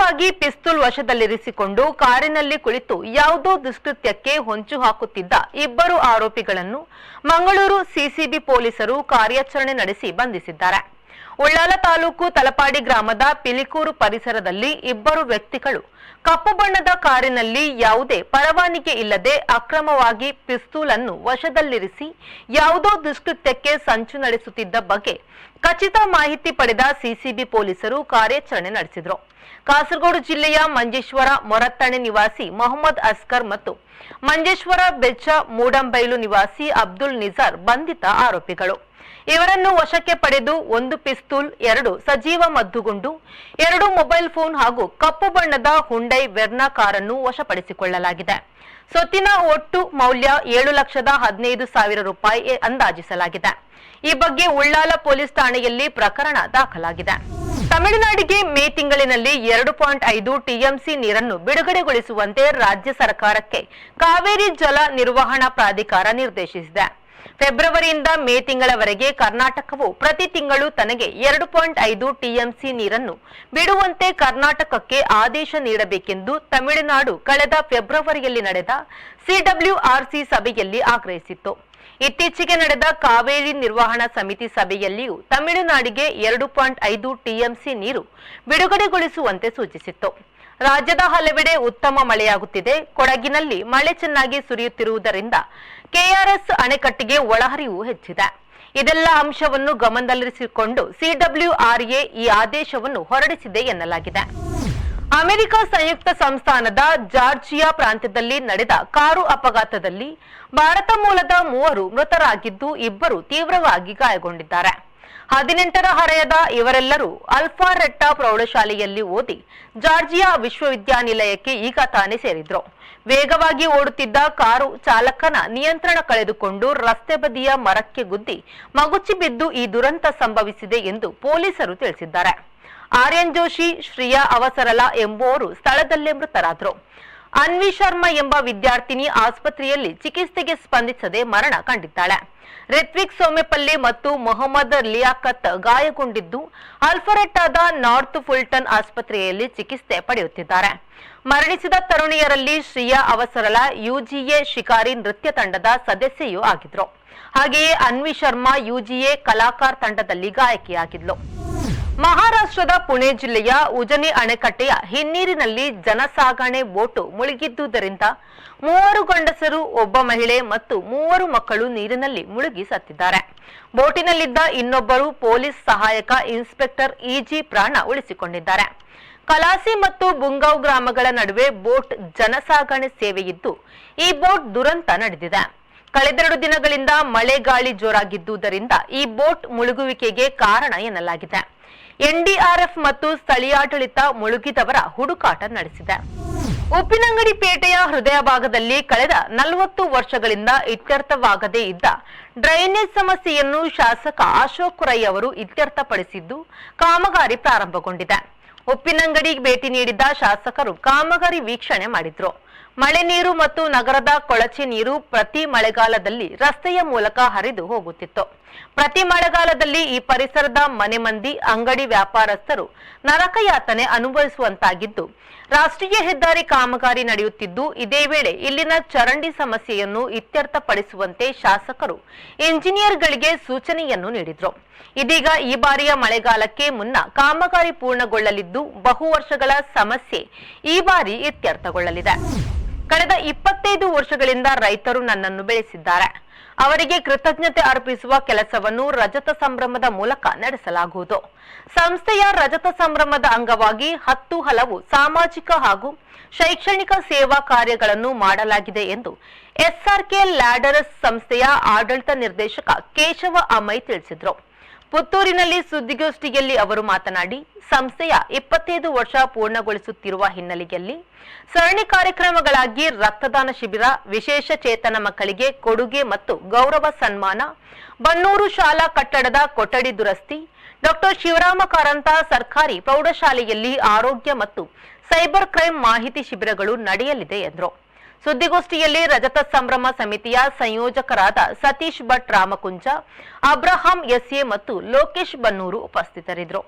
ಹೀಗಾಗಿ ಪಿಸ್ತೂಲ್ ವಶದಲ್ಲಿರಿಸಿಕೊಂಡು ಕಾರಿನಲ್ಲಿ ಕುಳಿತು ಯಾವುದೋ ದುಷ್ಕೃತ್ಯಕ್ಕೆ ಹೊಂಚು ಹಾಕುತ್ತಿದ್ದ ಇಬ್ಬರು ಆರೋಪಿಗಳನ್ನು ಮಂಗಳೂರು ಸಿಸಿಬಿ ಪೊಲೀಸರು ಕಾರ್ಯಾಚರಣೆ ನಡೆಸಿ ಬಂಧಿಸಿದ್ದಾರೆ. ಉಳ್ಳಾಲ ತಾಲೂಕು ತಲಪಾಡಿ ಗ್ರಾಮದ ಪಿಲಿಕೂರು ಪರಿಸರದಲ್ಲಿ ಇಬ್ಬರು ವ್ಯಕ್ತಿಗಳು ಕಪ್ಪು ಬಣ್ಣದ ಕಾರಿನಲ್ಲಿ ಯಾವುದೇ ಪರವಾನಿಗೆ ಇಲ್ಲದೆ ಅಕ್ರಮವಾಗಿ ಪಿಸ್ತೂಲ್ ಅನ್ನು ವಶದಲ್ಲಿರಿಸಿ ಯಾವುದೋ ದುಷ್ಕೃತ್ಯಕ್ಕೆ ಸಂಚು ನಡೆಸುತ್ತಿದ್ದ ಬಗ್ಗೆ ಖಚಿತ ಮಾಹಿತಿ ಪಡೆದ ಸಿಸಿಬಿ ಪೊಲೀಸರು ಕಾರ್ಯಾಚರಣೆ ನಡೆಸಿದರು. ಕಾಸರಗೋಡು ಜಿಲ್ಲೆಯ ಮಂಜೇಶ್ವರ ಮೊರತ್ತಣೆ ನಿವಾಸಿ ಮೊಹಮ್ಮದ್ ಅಸ್ಕರ್ ಮತ್ತು ಮಂಜೇಶ್ವರ ಬೆಚ್ಚ ಮೂಡಂಬೈಲು ನಿವಾಸಿ ಅಬ್ದುಲ್ ನಿಜಾರ್ ಬಂಧಿತ ಆರೋಪಿಗಳು. ಇವರನ್ನು ವಶಕ್ಕೆ ಪಡೆದು ಒಂದು ಪಿಸ್ತೂಲ್, ಎರಡು ಸಜೀವ ಮದ್ದುಗುಂಡು, ಎರಡು ಮೊಬೈಲ್ ಫೋನ್ ಹಾಗೂ ಕಪ್ಪು ಬಣ್ಣದ ಹುಂಡೈ ವೆರ್ನಾ ಕಾರನ್ನು ವಶಪಡಿಸಿಕೊಳ್ಳಲಾಗಿದೆ. ಸೊತ್ತಿನ ಒಟ್ಟು ಮೌಲ್ಯ ಏಳು ಲಕ್ಷದ ಹದಿನೈದು ಸಾವಿರ ರೂಪಾಯಿ ಅಂದಾಜಿಸಲಾಗಿದೆ. ಈ ಬಗ್ಗೆ ಉಳ್ಳಾಲ ಪೊಲೀಸ್ ಠಾಣೆಯಲ್ಲಿ ಪ್ರಕರಣ ದಾಖಲಾಗಿದೆ. ತಮಿಳುನಾಡಿಗೆ ಮೇ ತಿಂಗಳಿನಲ್ಲಿ ಎರಡು ಪಾಯಿಂಟ್ ಐದು ಟಿಎಂಸಿ ನೀರನ್ನು ಬಿಡುಗಡೆಗೊಳಿಸುವಂತೆ ರಾಜ್ಯ ಸರ್ಕಾರಕ್ಕೆ ಕಾವೇರಿ ಜಲ ನಿರ್ವಹಣಾ ಪ್ರಾಧಿಕಾರ ನಿರ್ದೇಶಿಸಿದೆ. ಫೆಬ್ರವರಿಯಿಂದ ಮೇ ತಿಂಗಳವರೆಗೆ ಕರ್ನಾಟಕವು ಪ್ರತಿ ತಿಂಗಳು ತನಗೆ ಎರಡು ಪಾಯಿಂಟ್ ಐದು ಟಿಎಂಸಿ ನೀರನ್ನು ಬಿಡುವಂತೆ ಕರ್ನಾಟಕಕ್ಕೆ ಆದೇಶ ನೀಡಬೇಕೆಂದು ತಮಿಳುನಾಡು ಕಳೆದ ಫೆಬ್ರವರಿಯಲ್ಲಿ ನಡೆದ ಸಿಡಬ್ಲ್ಯೂಆರ್ಸಿ ಸಭೆಯಲ್ಲಿ ಆಗ್ರಹಿಸಿತ್ತು. ಇತ್ತೀಚೆಗೆ ನಡೆದ ಕಾವೇರಿ ನಿರ್ವಹಣಾ ಸಮಿತಿ ಸಭೆಯಲ್ಲಿಯೂ ತಮಿಳುನಾಡಿಗೆ ಎರಡು ಪಾಯಿಂಟ್ ಐದು ಟಿಎಂಸಿ ನೀರು ಬಿಡುಗಡೆಗೊಳಿಸುವಂತೆ ಸೂಚಿಸಿತ್ತು. ರಾಜ್ಯದ ಹಲವೆಡೆ ಉತ್ತಮ ಮಳೆಯಾಗುತ್ತಿದೆ. ಕೊಡಗಿನಲ್ಲಿ ಮಳೆ ಚೆನ್ನಾಗಿ ಸುರಿಯುತ್ತಿರುವುದರಿಂದ ಕೆಆರ್ಎಸ್ ಅಣೆಕಟ್ಟಿಗೆ ಒಳಹರಿವು ಹೆಚ್ಚಿದೆ. ಇದೆಲ್ಲ ಅಂಶವನ್ನು ಗಮನದಲ್ಲಿರಿಸಿಕೊಂಡು ಸಿಡಬ್ಲ್ಯೂಆರ್ಎ ಈ ಆದೇಶವನ್ನು ಹೊರಡಿಸಿದೆ ಎನ್ನಲಾಗಿದೆ. ಅಮೆರಿಕ ಸಂಯುಕ್ತ ಸಂಸ್ಥಾನದ ಜಾರ್ಜಿಯಾ ಪ್ರಾಂತ್ಯದಲ್ಲಿ ನಡೆದ ಕಾರು ಅಪಘಾತದಲ್ಲಿ ಭಾರತ ಮೂಲದ ಮೂವರು ಮೃತರಾಗಿದ್ದು ಇಬ್ಬರು ತೀವ್ರವಾಗಿ ಗಾಯಗೊಂಡಿದ್ದಾರೆ. ಹದಿನೆಂಟರ ಹರೆಯದ ಇವರೆಲ್ಲರೂ ಅಲ್ಫಾ ರೆಟ್ಟಾ ಪ್ರೌಢಶಾಲೆಯಲ್ಲಿ ಓದಿ ಜಾರ್ಜಿಯಾ ವಿಶ್ವವಿದ್ಯಾನಿಲಯಕ್ಕೆ ಈಗ ತಾನೇ ಸೇರಿದ್ರು. ವೇಗವಾಗಿ ಓಡುತ್ತಿದ್ದ ಕಾರು ಚಾಲಕನ ನಿಯಂತ್ರಣ ಕಳೆದುಕೊಂಡು ರಸ್ತೆ ಬದಿಯ ಮರಕ್ಕೆ ಗುದ್ದಿ ಮಗುಚಿ ಬಿದ್ದು ಈ ದುರಂತ ಸಂಭವಿಸಿದೆ ಎಂದು ಪೊಲೀಸರು ತಿಳಿಸಿದ್ದಾರೆ. ಆರ್ಯನ್ ಜೋಶಿ, ಶ್ರೀಯಾ ಅವಸರಲ ಎಂಬುವರು ಸ್ಥಳದಲ್ಲೇ ಮೃತರಾದರು. ಅನ್ವಿ ಶರ್ಮಾ ಎಂಬ ವಿದ್ಯಾರ್ಥಿನಿ ಆಸ್ಪತ್ರೆಯಲ್ಲಿ ಚಿಕಿತ್ಸೆಗೆ ಸ್ಪಂದಿಸದೆ ಮರಣ ಕಂಡಿದ್ದಾಳೆ. ರಿತ್ವಿಕ್ ಸೋಮೆಪಲ್ಲಿ ಮತ್ತು ಮೊಹಮ್ಮದ್ ಲಿಯಾಕತ್ ಗಾಯಗೊಂಡಿದ್ದು, ಅಲ್ಫರೆಟ್ಟಾದ ನಾರ್ತ್ ಫುಲ್ಟನ್ ಆಸ್ಪತ್ರೆಯಲ್ಲಿ ಚಿಕಿತ್ಸೆ ಪಡೆಯುತ್ತಿದ್ದಾರೆ. ಮರಣಿಸಿದ ತರುಣಿಯರಲ್ಲಿ ಶ್ರೀಯಾ ಅವಸರಲ, ಯುಜಿಎ ಶಿಕಾರಿ ನೃತ್ಯ ತಂಡದ ಸದಸ್ಯೆಯೂ ಆಗಿದ್ರು. ಹಾಗೆಯೇ ಅನ್ವಿ ಶರ್ಮಾ, ಯುಜಿಎ ಕಲಾಕಾರ ತಂಡದಲ್ಲಿ ಗಾಯಕಿಯಾಗಿದ್ಲು. ಮಹಾರಾಷ್ಟ್ರದ ಪುಣೆ ಜಿಲ್ಲೆಯ ಉಜನಿ ಅಣೆಕಟ್ಟೆಯ ಹಿನ್ನೀರಿನಲ್ಲಿ ಜನಸಾಗಣೆ ಬೋಟು ಮುಳುಗಿದ್ದುದರಿಂದ ಮೂವರು ಗಂಡಸರು, ಒಬ್ಬ ಮಹಿಳೆ ಮತ್ತು ಮೂವರು ಮಕ್ಕಳು ನೀರಿನಲ್ಲಿ ಮುಳುಗಿ ಸತ್ತಿದ್ದಾರೆ. ಬೋಟಿನಲ್ಲಿದ್ದ ಇನ್ನೊಬ್ಬರು ಪೊಲೀಸ್ ಸಹಾಯಕ ಇನ್ಸ್ಪೆಕ್ಟರ್ ಇಜಿ ಪ್ರಾಣ ಉಳಿಸಿಕೊಂಡಿದ್ದಾರೆ. ಕಲಾಸಿ ಮತ್ತು ಬುಂಗಾವ್ ಗ್ರಾಮಗಳ ನಡುವೆ ಬೋಟ್ ಜನಸಾಗಣೆ ಸೇವೆಯಿದ್ದು, ಈ ಬೋಟ್ ದುರಂತ ನಡೆದಿದೆ. ಕಳೆದೆರಡು ದಿನಗಳಿಂದ ಮಳೆ ಗಾಳಿ ಜೋರಾಗಿದ್ದುದರಿಂದ ಈ ಬೋಟ್ ಮುಳುಗುವಿಕೆಗೆ ಕಾರಣ ಎನ್ನಲಾಗಿದೆ. ಎನ್ಡಿಆರ್ಎಫ್ ಮತ್ತು ಸ್ಥಳೀಯಾಡಳಿತ ಮುಳುಗಿದವರ ಹುಡುಕಾಟ ನಡೆಸಿದೆ. ಉಪ್ಪಿನಂಗಡಿ ಪೇಟೆಯ ಹೃದಯ ಭಾಗದಲ್ಲಿ ಕಳೆದ ನಲವತ್ತು ವರ್ಷಗಳಿಂದ ಇತ್ಯರ್ಥವಾಗದೇ ಇದ್ದ ಡ್ರೈನೇಜ್ ಸಮಸ್ಯೆಯನ್ನು ಶಾಸಕ ಅಶೋಕ್ ರೈ ಅವರು ಇತ್ಯರ್ಥಪಡಿಸಿದ್ದು ಕಾಮಗಾರಿ ಪ್ರಾರಂಭಗೊಂಡಿದೆ. ಉಪ್ಪಿನಂಗಡಿ ಭೇಟಿ ನೀಡಿದ್ದ ಶಾಸಕರು ಕಾಮಗಾರಿ ವೀಕ್ಷಣೆ ಮಾಡಿದ್ರು. ಮಳೆ ನೀರು ಮತ್ತು ನಗರದ ಕೊಳಚೆ ನೀರು ಪ್ರತಿ ಮಳೆಗಾಲದಲ್ಲಿ ರಸ್ತೆಯ ಮೂಲಕ ಹರಿದು ಹೋಗುತ್ತಿತ್ತು. ಪ್ರತಿ ಮಳೆಗಾಲದಲ್ಲಿ ಈ ಪರಿಸರದ ಮನೆ ಮಂದಿ, ಅಂಗಡಿ ವ್ಯಾಪಾರಸ್ಥರು ನರಕಯಾತನೆ ಅನುಭವಿಸುವಂತಾಗಿದ್ದು, ರಾಷ್ಟ್ರೀಯ ಹೆದ್ದಾರಿ ಕಾಮಗಾರಿ ನಡೆಯುತ್ತಿದ್ದು, ಇದೇ ವೇಳೆ ಇಲ್ಲಿನ ಚರಂಡಿ ಸಮಸ್ಯೆಯನ್ನು ಇತ್ಯರ್ಥಪಡಿಸುವಂತೆ ಶಾಸಕರು ಇಂಜಿನಿಯರ್ಗಳಿಗೆ ಸೂಚನೆಯನ್ನು ನೀಡಿದರು. ಇದೀಗ ಈ ಬಾರಿಯ ಮಳೆಗಾಲಕ್ಕೆ ಮುನ್ನ ಕಾಮಗಾರಿ ಪೂರ್ಣಗೊಳ್ಳಲಿದ್ದು, ಬಹು ವರ್ಷಗಳ ಸಮಸ್ಯೆ ಈ ಬಾರಿ ಇತ್ಯರ್ಥಗೊಳ್ಳಲಿದೆ. ಕಳೆದ ಇಪ್ಪತ್ತೈದು ವರ್ಷಗಳಿಂದ ರೈತರು ನನ್ನನ್ನು ಬೆಳೆಸಿದ್ದಾರೆ. ಅವರಿಗೆ ಕೃತಜ್ಞತೆ ಅರ್ಪಿಸುವ ಕೆಲಸವನ್ನು ರಜತ ಸಂಭ್ರಮದ ಮೂಲಕ ನಡೆಸಲಾಗುವುದು. ಸಂಸ್ಥೆಯ ರಜತ ಸಂಭ್ರಮದ ಅಂಗವಾಗಿ ಹತ್ತು ಹಲವು ಸಾಮಾಜಿಕ ಹಾಗೂ ಶೈಕ್ಷಣಿಕ ಸೇವಾ ಕಾರ್ಯಗಳನ್ನು ಮಾಡಲಾಗಿದೆ ಎಂದು ಎಸ್ಆರ್ಕೆ ಲ್ಯಾಡರಸ್ ಸಂಸ್ಥೆಯ ಆಡಳಿತ ನಿರ್ದೇಶಕ ಕೇಶವ ಅಮೈ ತಿಳಿಸಿದರು. ಪುತ್ತೂರಿನಲ್ಲಿ ಸುದ್ದಿಗೋಷ್ಠಿಯಲ್ಲಿ ಅವರು ಮಾತನಾಡಿ, ಸಂಸ್ಥೆಯ ಇಪ್ಪತ್ತೈದು ವರ್ಷ ಪೂರ್ಣಗೊಳಿಸುತ್ತಿರುವ ಹಿನ್ನೆಲೆಯಲ್ಲಿ ಸರಣಿ ಕಾರ್ಯಕ್ರಮಗಳಾಗಿ ರಕ್ತದಾನ ಶಿಬಿರ, ವಿಶೇಷ ಚೇತನ ಮಕ್ಕಳಿಗೆ ಕೊಡುಗೆ ಮತ್ತು ಗೌರವ ಸನ್ಮಾನ, ಬನ್ನೂರು ಶಾಲಾ ಕಟ್ಟಡದ ಕೊಠಡಿ ದುರಸ್ತಿ, ಡಾಕ್ಟರ್ ಶಿವರಾಮ ಕಾರಂತ ಸರ್ಕಾರಿ ಪ್ರೌಢಶಾಲೆಯಲ್ಲಿ ಆರೋಗ್ಯ ಮತ್ತು ಸೈಬರ್ ಕ್ರೈಂ ಮಾಹಿತಿ ಶಿಬಿರಗಳು ನಡೆಯಲಿದೆ ಎಂದರು. ಸುದ್ದಿಗೋಷ್ಠಿಯಲ್ಲಿ ರಜತ ಸಂಭ್ರಮ ಸಮಿತಿಯ ಸಂಯೋಜಕರಾದ ಸತೀಶ್ ಭಟ್ ರಾಮಕುಂಜ ಅಬ್ರಹಾಂ ಎಸ್ಎ ಮತ್ತು ಲೋಕೇಶ್ ಬನ್ನೂರು ಉಪಸ್ಥಿತರಿದ್ದರು.